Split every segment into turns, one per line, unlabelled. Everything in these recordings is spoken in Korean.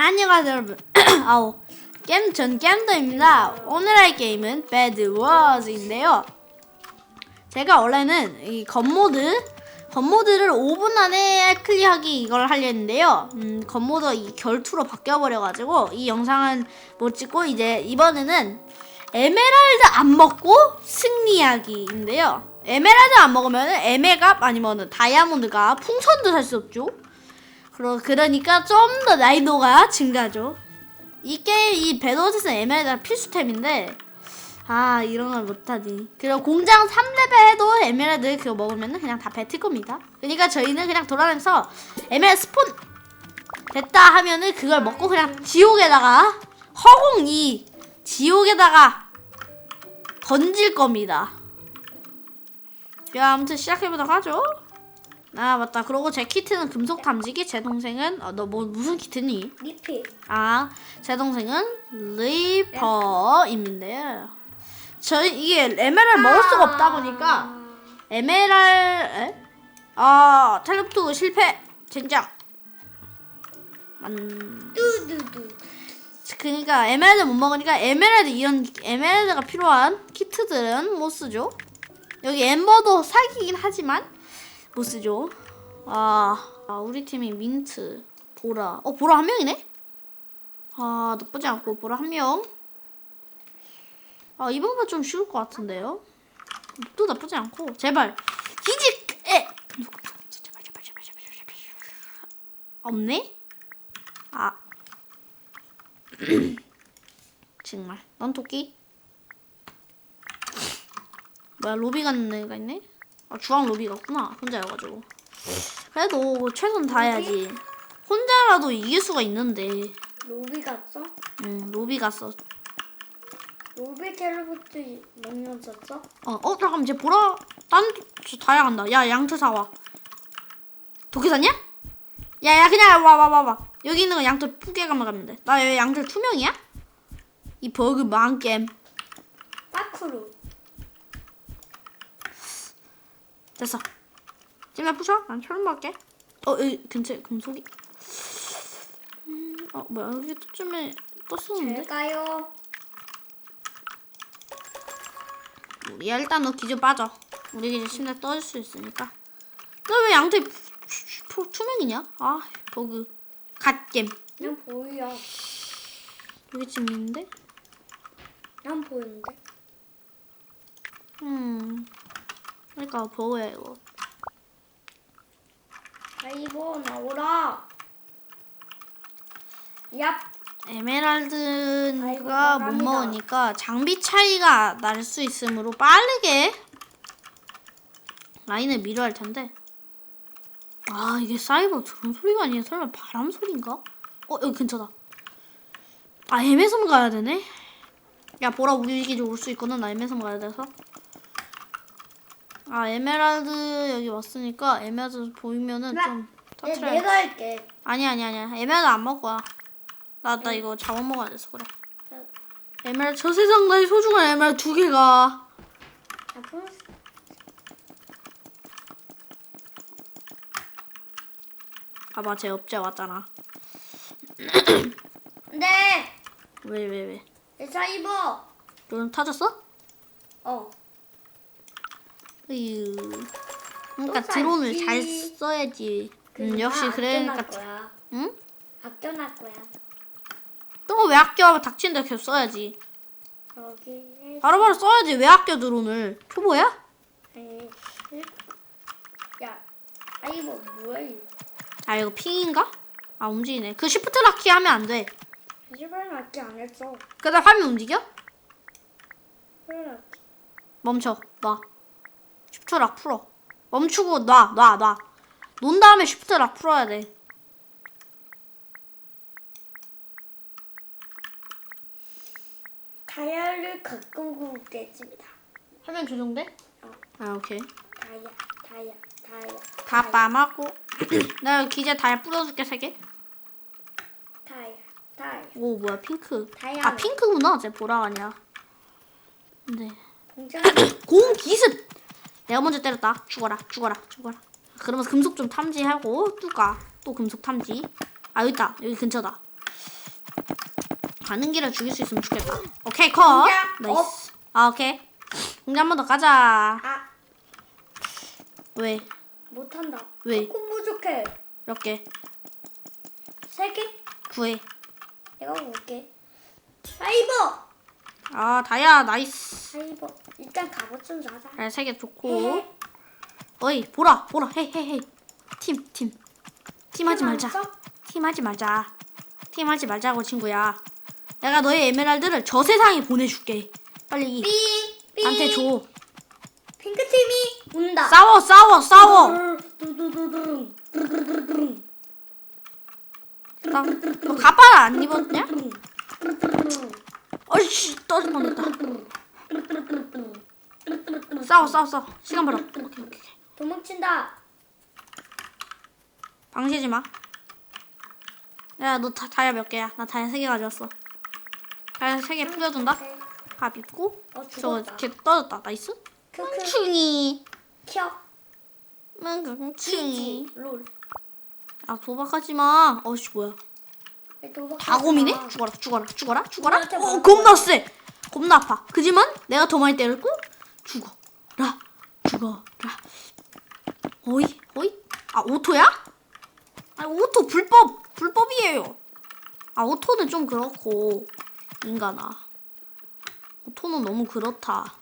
안녕하세요 여러분. 아우 게임 전 게임더입니다. 오늘 할 게임은 배드 워즈인데요. 제가 원래는 이 겉모드 겉모드를 5분 안에 클리어하기 이걸 하려 했는데요. 음, 겉모드 이 결투로 바뀌어버려가지고 이 영상은 못 찍고 이제 이번에는 에메랄드 안 먹고 승리하기인데요. 에메랄드 안 먹으면 에메갑 아니면 다이아몬드가 풍선도 살 수 없죠 그러, 그러니까 좀 더 난이도가 증가죠. 이 게임, 이 배드워즈는 에메랄드가 필수템인데, 아, 이런 걸 못하지. 그리고 공장 3레벨 해도 에메랄드 그거 먹으면 그냥 다 뱉을 겁니다. 그러니까 저희는 그냥 돌아다니면서 에메랄드 스폰 됐다 하면은 그걸 먹고 그냥 지옥에다가, 허공이 지옥에다가 던질 겁니다. 자, 아무튼 시작해보도록 하죠. 아 맞다 그러고 제 키트는 금속 탐지기 제 동생은 어, 너 뭐 무슨 키트니?
리필.
아 제 동생은 리퍼임인데요 저희 이게 에메랄 먹을 수가 없다 보니까 에메랄 에? 아 텔레포트 실패 젠장 만
뚜두두.
그러니까 에메랄드 못 먹으니까 에메랄드 이런 에메랄드가 필요한 키트들은 못 쓰죠. 여기 엠버도 사기긴 하지만 못 쓰죠. 아, 아, 우리 팀이 민트, 보라. 어 보라 한 명이네? 아 나쁘지 않고 보라 한 명. 아 이번가 좀 쉬울 것 같은데요. 또 나쁘지 않고 제발 기직 에 제발 제발 제발 제발 제발 없네? 아 정말 넌 토끼? 뭐야 로비 같은 애가 있네? 아 주황 로비가 없구나 혼자여가지고 그래도 최선 다해야지 혼자라도 이길 수가 있는데
로비 갔어?
응 로비 갔어
로비 텔레포트 몇년 썼어?
어, 어 잠깐만 쟤 보라 딴 저 다야 간다 야 양트 사와 도끼 샀냐? 야 야 그냥 와 와 와 와 여기 있는 거 양트 푸게 가면 가면 돼나 여기 양트 투명이야? 이 버그 망겜
파쿠루.
됐어. 찜나 부셔? 난 철로 먹을게. 어, 여기 근처에 금속이. 음, 어, 뭐야, 여기 또쯤에 떴었는데?
잘가요.
야, 일단 너 기준 빠져. 우리 기준 심내 떠질 수 있으니까. 너 왜 양태 투명이냐? 아, 버그. 갓겜.
난 보여.
여기쯤 있는데?
난 보이는데.
음. 그러니까 버그야, 이거.
아이고 나오라. 얍. 아이고,
에메랄드가 못
감사합니다.
먹으니까 장비 차이가 날 수 있으므로 빠르게 라인을 밀어야 할 텐데. 아 이게 사이버 드론 소리가 아니라 설마 바람 소리인가? 어 여기 근처다. 아 에메섬 가야 되네. 야 보라 우리 기지 올수 있거든 나 에메섬 가야 돼서. 아 에메랄드 여기 왔으니까 에메랄드 보이면은 좀
내,
터트려.
내가 할게.
아니 아니 아니야 에메랄드 안 먹어 나나 이거 잡아 먹어야 돼서 그래 에메랄드 저 세상 나의 소중한 에메랄드 두 개가
자, 품-
봐봐 제 업체 왔잖아
네.
왜왜
왜내 사이버.
넌 터졌어?
어.
으유 그러니까
또
드론을. 잘 써야지 음 역시 그러니까
거야.
응?
아껴놔 거야.
또 왜 아껴 닥치는데 계속 써야지
여기.
바로바로 써야지 왜 아껴 드론을 초보야?
에, 야, 아 이거 뭐야 이거?
아 이거 핑인가? 아 움직이네 그 시프트 락키 하면 안돼
제발 맞게 안 했어.
근데 화면 움직여?
그래.
멈춰 놔 슈프트락 풀어. 멈추고 놔 놔 놔. 논 다음에 슈프트락 풀어야 돼.
다이아를 가끔 구입됐습니다.
화면 조정돼? 아 오케이.
다이아, 다이아, 다이아.
다 빠마고. 나 여기 기재 다 뿌려줄게 세 개.
다이아, 다이아.
오 뭐야 핑크.
다이아.
아 핑크구나. 쟤 보라 아니야. 네
공장
공 기습 내가 먼저 때렸다 죽어라 죽어라 죽어라 그러면서 금속 좀 탐지하고 뚜가 또 금속 탐지 아 여기 있다 여기 근처다 가는 길에 죽일 수 있으면 좋겠다. 오케이 컷.
공작
나이스. 아 오케이. 공작 한번 더 가자.
아
왜?
못한다.
왜?
조금 부족해.
몇 개?
세 개?
구해.
내가 볼게. 사이버.
아 다야 나이스.
사이버. 일단 갑옷 좀 사자.
그래 세개 좋고. 어이 보라 보라 헤헤헤. 팀 팀. 팀 하지 말자. 팀하지 말자. 팀 하지 말자고 친구야. 내가 너의 에메랄드를 저 세상에 보내줄게. 빨리
삐. 삐.
나한테 줘.
핑크 팀이 온다.
싸워 싸워 싸워.
두두두둥.
나, 너 가발 안 입었냐? 어이씨 떨어질 뻔했다. 싸워 싸워 싸워. 시간 벌어. 오케이 오케이. 오케이.
도망친다.
방시지 마. 야, 너 다, 다이아 몇 개야? 나 다이아 세 개 가져왔어. 다이아 세개 뿌려준다. 밥 입고.
어
저거
죽었다.
걔 떨어졌다. 나이스.
크크.
뭉충이.
켜.
뭉충이.
롤.
아 도박하지 마. 어씨 뭐야?
도박.
다곰이네? 죽어라 죽어라 죽어라 죽어라.
우리한테
어. 겁나 세. 겁나 아파. 그지만 내가 더 많이 때렸고 죽어라 죽어라. 어이 어이. 아 오토야? 아 오토 불법 불법이에요. 아 오토는 좀 그렇고 인간아. 오토는 너무 그렇다.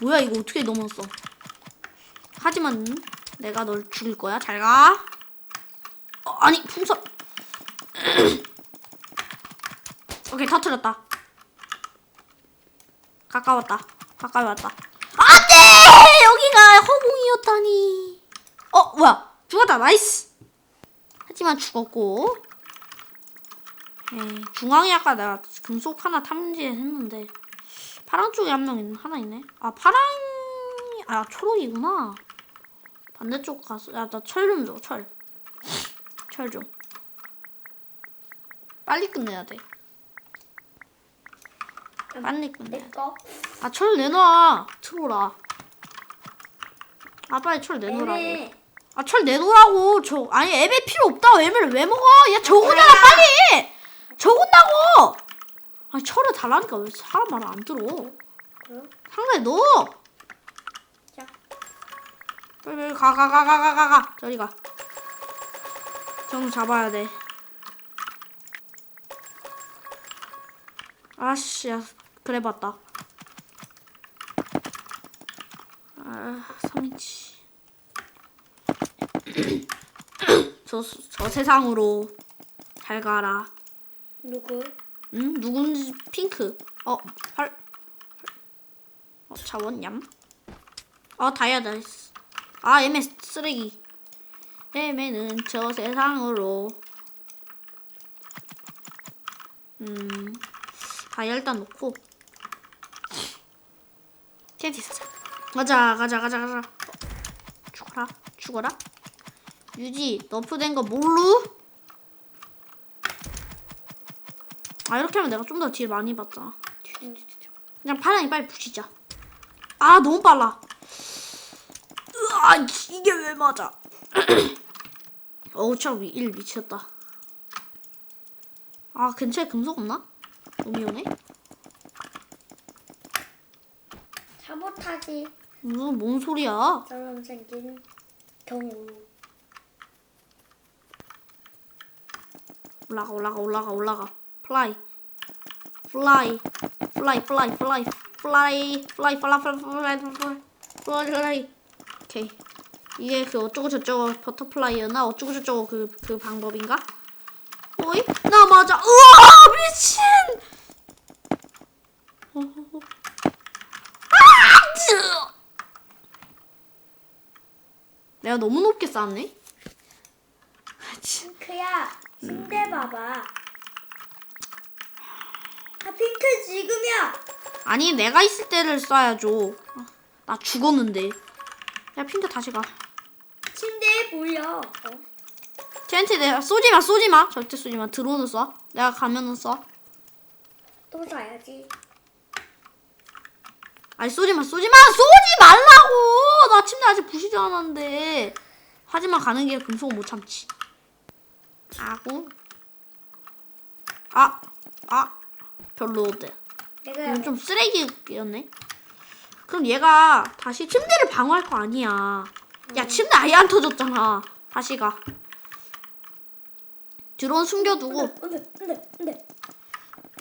뭐야 이거 어떻게 넘었어? 하지만 내가 널 죽일 거야. 잘 가. 어, 아니 풍선. 오케이 터트렸다. 가까웠다. 가까이 왔다. 안 돼! 여기가 허공이었다니. 어 뭐야? 죽었다. 나이스. 하지만 죽었고. 에이, 중앙에 아까 내가 금속 하나 탐지했는데 파랑 쪽에 한 명 있는 하나 있네. 아 파랑이 아 초록이구나. 반대쪽 가서 야 나 철 좀 줘. 철. 철 좀. 빨리 끝내야 돼. 끝내야 돼.
내꺼.
아, 철 내놔. 트로라. 아, 빨리 철 내놓으라고. 아, 철 내놓으라고. 저, 아니, 애매 필요 없다. 애매를 왜 먹어? 야, 적으잖아, 빨리! 적은다고! 아니, 철을 달라니까 왜 사람 말안 들어? 상자에 넣어!
자.
빨리, 빨리, 가, 가, 가, 가, 가, 가, 가. 저리 가. 정 잡아야 돼. 아씨, 야, 그래 봤다. 아, 3인치. 저, 저 세상으로 잘 가라.
누구?
응? 누군지 핑크. 어, 활. 어, 자원 얌. 어, 다이아 다이스. 아, 애매 쓰레기. 애매는 저 세상으로. 음, 다이아 일단 놓고. TNT 사자. 가자, 가자, 가자, 가자. 죽어라, 죽어라. 유지, 너프된 거 모르? 아 이렇게 하면 내가 좀 더 딜 많이 받잖아. 그냥 파랑이 빨리 부시자. 아 너무 빨라. 으아 이게 왜 맞아? 어우 참, 일 미쳤다. 아 근처에 금속 없나? 너무 오네.
사보타지.
무슨 뭔 소리야?
처럼 생긴 경우.
올라가 올라가 올라가 올라가. 플라이. 플라이. 플라이 플라이 플라이 플라이 플라이 플라이 플라이 플라이 플라이 플라이 플라이 오케이 이게 그 어쩌고 저쩌고 버터플라이였나 어쩌고 저쩌고 그 그 방법인가? 어이 나 맞아 우와 미친 어허허. 아! 쯔! 내가 너무 높게 쌌네
핑크야. 침대 봐봐. 아 핑크 지금이야.
아니 내가 있을 때를 쏴야죠 아, 나 죽었는데 야 핑크 다시 가
침대에 보여. 어?
쟤한테 내가 쏘지 마 쏘지 마 절대 쏘지 마 드론을 쏴 내가 가면은
쏴또 사야지.
아니 쏘지마 쏘지마 쏘지 말라고 나 침대 아직 부시지 않았는데 하지만 가는 길에 금속은 못 참지 아구 아 아 별로대.
내가
이건 좀 쓰레기였네. 그럼 얘가 다시 침대를 방어할 거 아니야. 야 침대 아예 안 터졌잖아. 다시 가. 드론 숨겨두고.
근데 근데 근데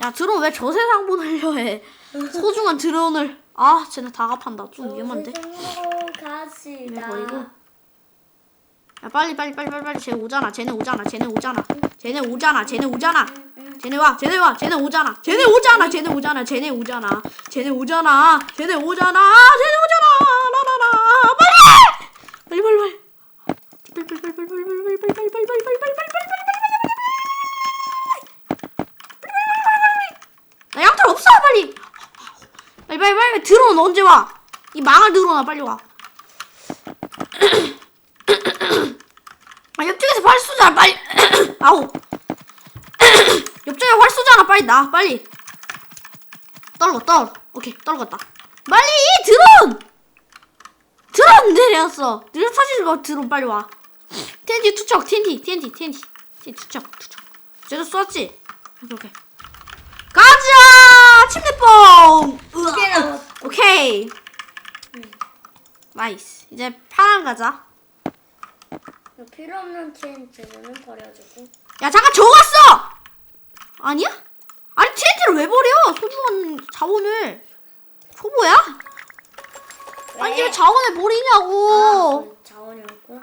야 드론 왜 저 세상 보내려 해. 소중한 드론을. 아 쟤네 다 갚한다. 좀 위험한데.
가시다.
버리고. 야 빨리 빨리 빨리 빨리 빨리 쟤 오잖아. 쟤네 오잖아. 쟤네 오잖아. 쟤네 오잖아. 쟤네 오잖아. 쟤네 와. 쟤네 와. 쟤네 오잖아. 쟤네 오잖아. 쟤네 오잖아. 쟤네 오잖아. 쟤네 오잖아. 쟤네 오잖아. 쟤네 오잖아. 라라라. 빨리! 빨리 빨리 빨리. 빨리 빨리 빨리 빨리 빨리 빨리 빨리 빨리 빨리 빨리 빨리 빨리 빨리 나 양털 없어 빨리. 빨리 빨리 드론 언제 와? 이 망할 드론아 빨리 와. 아 옆쪽에서 활 쏘잖아 빨리. 아우. 옆쪽에 활 쏘잖아 빨리 나 빨리. 떨궈 떨어. 오케이 떨궜다. 빨리 드론. 드론 내렸어. 드론 터지는 거 드론 빨리 와. TNT 투척 TNT TNT TNT 투척 투척. 쟤도 쐈지? 오케이 오케이. 침대뽕. 으아. 오케이. 나이스. 이제 파랑 가자.
이거 필요 없는 TNT는 버려주고.
야 잠깐 저거 갔어. 아니야? 아니 TNT를 왜 버려? 소중한 자원을. 초보야? 아니 왜 자원을 버리냐고.
아, 자원이었구나.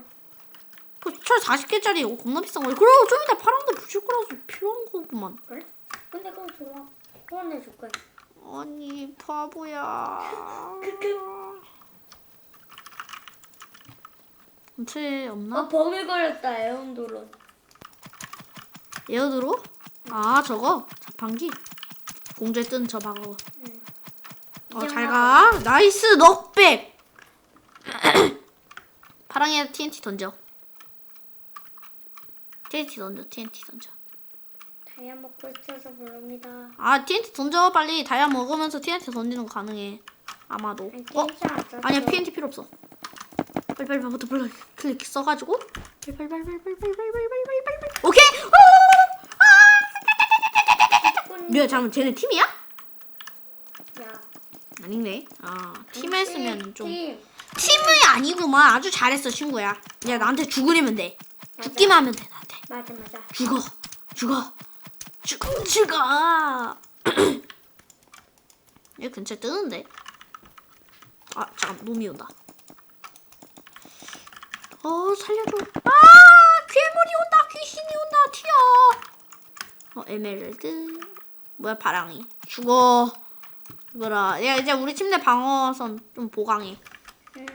그철 40개짜리 이거 겁나 비싼 거야. 그리고 좀 이따 파랑도 부실 거라서 필요한 거구만.
그래? 근데 그거 좋아. 후원해줄 거야.
아니 바보야. 전체 없나?
어, 범위 걸렸다, 에온도론.
에어드로? 아 저거 자판기 공주에 뜬저 방어
응.
어
이제
잘가 나이스 넉백 파랑에 TNT 던져 TNT 던져 TNT 던져
다이아 먹고 있어서 모릅니다.
아 TNT 던져. 빨리 다이아 먹으면서 TNT 던지는 거 가능해. 아마도.
아니,
어?
TNT 안 썼어.
아니야 PNT 필요 없어. 빨리 빨리 빨리 빨리 클릭 써가지고. 빨리 빨리 빨리 빨리 빨리 빨리 빨리 빨리 빨리 빨리. 빨리 오케이! 미야 잠깐 쟤네 팀이야?
야,
아니네 아 팀에 쓰면 좀.
팀.
팀이 아니구만. 아주 잘했어 친구야. 야 나한테 죽으려면 돼.
맞아.
죽기만 하면 돼 나한테.
맞아, 맞아.
죽어. 죽어 죽어 죽어 얘 근처에 뜨는데? 아 잠깐 놈이 온다. 어 살려줘. 아 괴물이 온다 귀신이 온다 튀어. 어 에메랄드. 뭐야 바랑이. 죽어. 죽어라. 야 이제 우리 침대 방어선 좀 보강해.
응.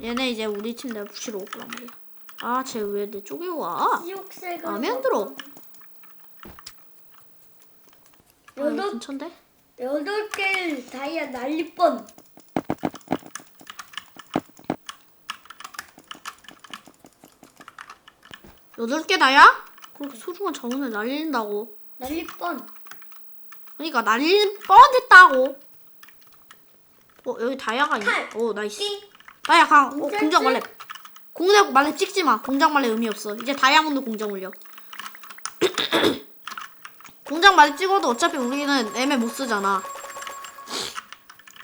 얘네 이제 우리 침대 부시러 올 거란 말이야. 아쟤 왜 내 쪽에 와?
지옥색으로.
마음에 안 들어 아, 여기
여덟,
근처인데?
여덟 개 다이아 날릴 뻔.
여덟 개 나야? 그렇게 소중한 자원을 날린다고.
날릴 뻔.
그러니까 날릴 뻔했다고. 어 여기 다이아가 있네.
칼.
오 나이스.
띵.
다이아 강. 어,
공작
공작 말렙. 공작 말렙 찍지 마. 공작 말렙 의미 없어. 이제 다이아몬드 공작 올려. 공작 말렙 찍어도 어차피 우리는 애매 못 쓰잖아.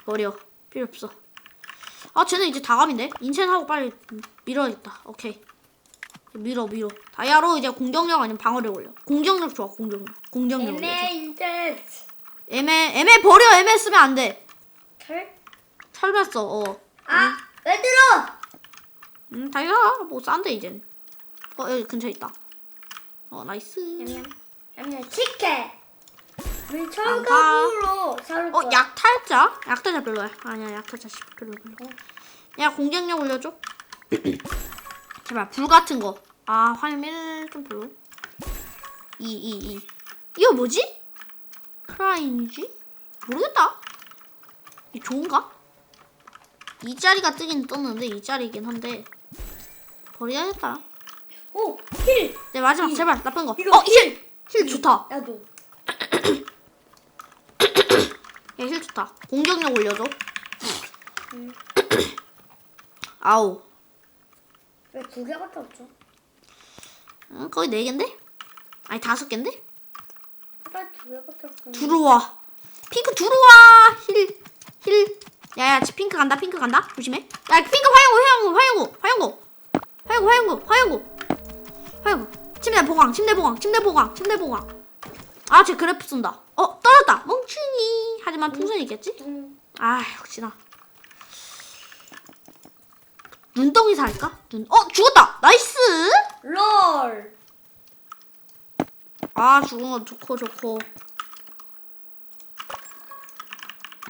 버려. 필요 없어. 아 쟤는 이제 다감인데? 인첸하고 빨리 밀어야겠다. 오케이. 밀어 밀어. 다이아로 이제 공격력 아니면 방어력 올려. 공격력 좋아 공격력. 공격력 올려.
애매 인데
애매 애매 버려 애매 쓰면 안 돼.
철?
철봤어. 어.
아, 왜 들어?
음 다이아 뭐 싼데 이젠. 어 여기 근처에 있다. 어 나이스.
냠냠. 냠냠 치킨. 우리
가.
철갑으로 살 거야.
어 약탈자? 약탈자 별로야. 아니야 약탈자 씨 별로 별로. 야 공격력 올려줘. 제발 불 같은 거. 아 화면 1좀 별로. 2 2 2. 이거 뭐지? 크라인이지? 모르겠다. 이 좋은가? 이 자리가 뜨긴 떴는데 이 자리긴 한데 버려야겠다.
오, 힐.
네 마지막
이-
제발 나쁜 거.
이거
어 힐. 힐 좋다.
나도.
야, 힐 좋다. 공격력 올려줘.
음.
아우.
왜 두 개밖에 없죠?
응, 거의 네 개인데? 아니 다섯 개인데?
두 개밖에.
들어와. 핑크 들어와. 힐. 힐. 야야, 지 핑크 간다. 핑크 간다. 조심해. 야, 핑크 화영구, 화영구, 화영구, 화영구, 화영구, 화영구, 화영구. 침대 보강, 침대 보강, 침대 보강, 침대 보강. 아, 쟤 그래프 쓴다. 어, 떨어졌다. 멍충이. 하지만 풍선이 있겠지?
음.
아, 역시나. 눈덩이 살까? 눈. 어, 죽었다. 나이스.
롤.
아 죽은 건 좋고 좋고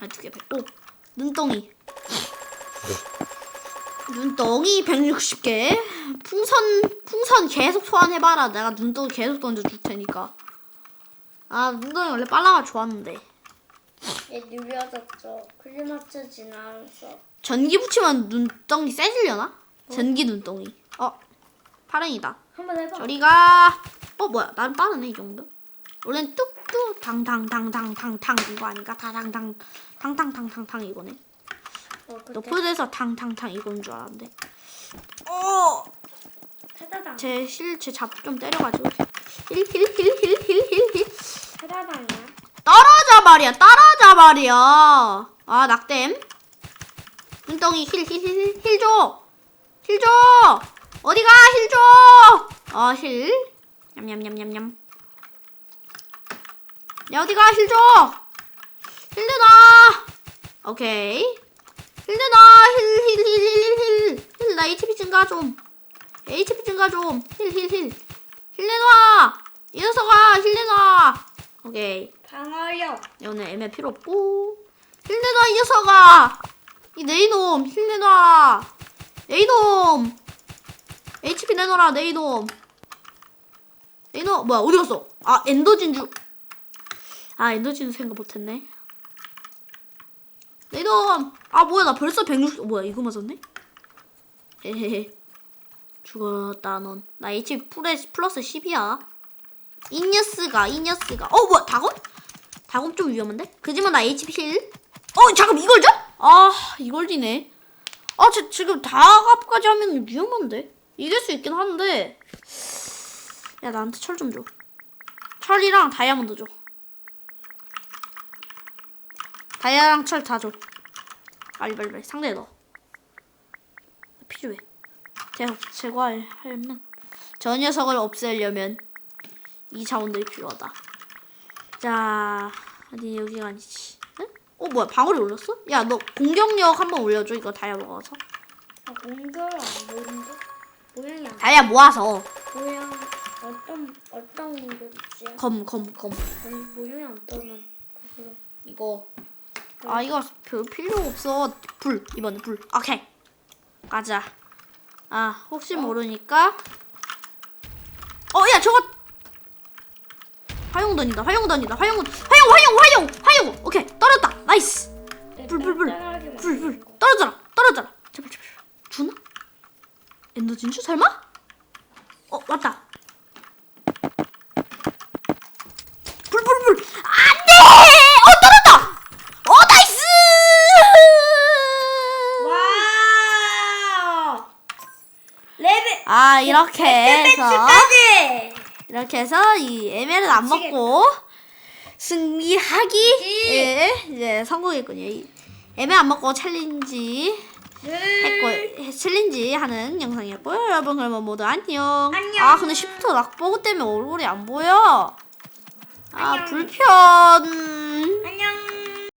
아 두개 뺐고 눈덩이 눈덩이 160개 풍선 풍선 계속 소환해봐라 내가 눈덩이 계속 던져줄 테니까 아 눈덩이 원래 빨라가 좋았는데
얘 느려졌죠. 클리마트 지나면서.
전기 붙이면 눈덩이 세지려나? 전기 눈덩이 어 파랭이다
한번 해봐.
저리가 어 뭐야 나는 빠르네 이 정도 원래는 뚝뚝 탕탕탕탕탕탕 이거 아닌가 타탕탕 탕탕탕탕탕 이거네
어, 그때
노프드에서 탕탕탕 이건 줄 알았는데. 어!
타다당.
어제실 제 잡 좀 때려가지고. 힐 힐 힐 힐 힐 힐 힐.
타다당이야.
따라자 말이야 따라자 말이야. 아 낙댐. 눈덩이 힐 힐 힐힐 줘. 힐 줘. 어디가? 힐줘어힐. 냠냠냠냠냠. 야 어디가? 힐 줘. 힐 내놔 오케이 힐 내놔. 힐 힐 힐 힐 힐 힐 나 HP 증가 좀. HP 증가 좀 힐 힐 힐. 힐 내놔. 이 녀석아 힐 내놔. 오케이.
방어력.
오늘 애매 필요 없고. 힐 내놔 이 녀석아. 이 네이놈 힐 내놔. 네이놈. HP 내놔라 네이놈. 네이놈 뭐야 어디 갔어? 아 엔더 진주. 아 엔더 진주 생각 못했네 네이놈 아 뭐야 나 벌써 160 뭐야 이거 맞았네 헤헤헤 죽었다 넌 나 HP 플러스 플러스 10이야 이녀스가 이녀스가 어 뭐야 다검? 다검 좀 위험한데? 그지만 나 HP 힐. 어 잠깐 이걸 줘? 아 이걸 지네. 아 지, 지금 다갑까지 하면 위험한데? 이길 수 있긴 한데. 야 나한테 철 좀 줘. 철이랑 다이아몬드 줘. 다이아랑 철 다 줘. 빨리 빨리 빨리 상대에 넣어. 필요해. 제거 제거하려면 저 녀석을 없애려면 이 자원들이 필요하다. 자, 아니 여기가 아니지. 응? 어 뭐야 방울이 올렸어? 야 너 공격력 한번 올려줘 이거 다이아 먹어서.
아, 공격을 안 보이는데? 모양이 안
다이아 모아서
모양 어떤 어떤 공격이지?
검 검 검.
아니 모양이 안 떠는.
이거 아 이거 별 필요 없어. 불 이번에 불. 오케이 가자. 아 혹시 모르니까. 어야 저거 화용던이다 화용던이다 화용 화용 화용 화용 화용 오케이 떨었다 나이스. 불, 불, 불.
짤짤하게
불, 불.
만드는 거.
떨어져라, 떨어져라. 제발, 제발. 주나? 엔더 진주 설마? 어, 왔다. 불, 불, 불. 안 돼! 어, 떨어졌다! 어, 나이스!
와우! 레벨
아, 이렇게 해서! 이렇게 해서 이 에메를 안. 먹고 승리하기, 예, 이제 성공했군요. 이 에메 안 먹고 챌린지 했고 챌린지 하는 영상이었고요. 여러분 그러면 모두 안녕.
안녕.
아 근데 시프트 락보고 때문에 얼굴이 안 보여. 아
안녕.
불편.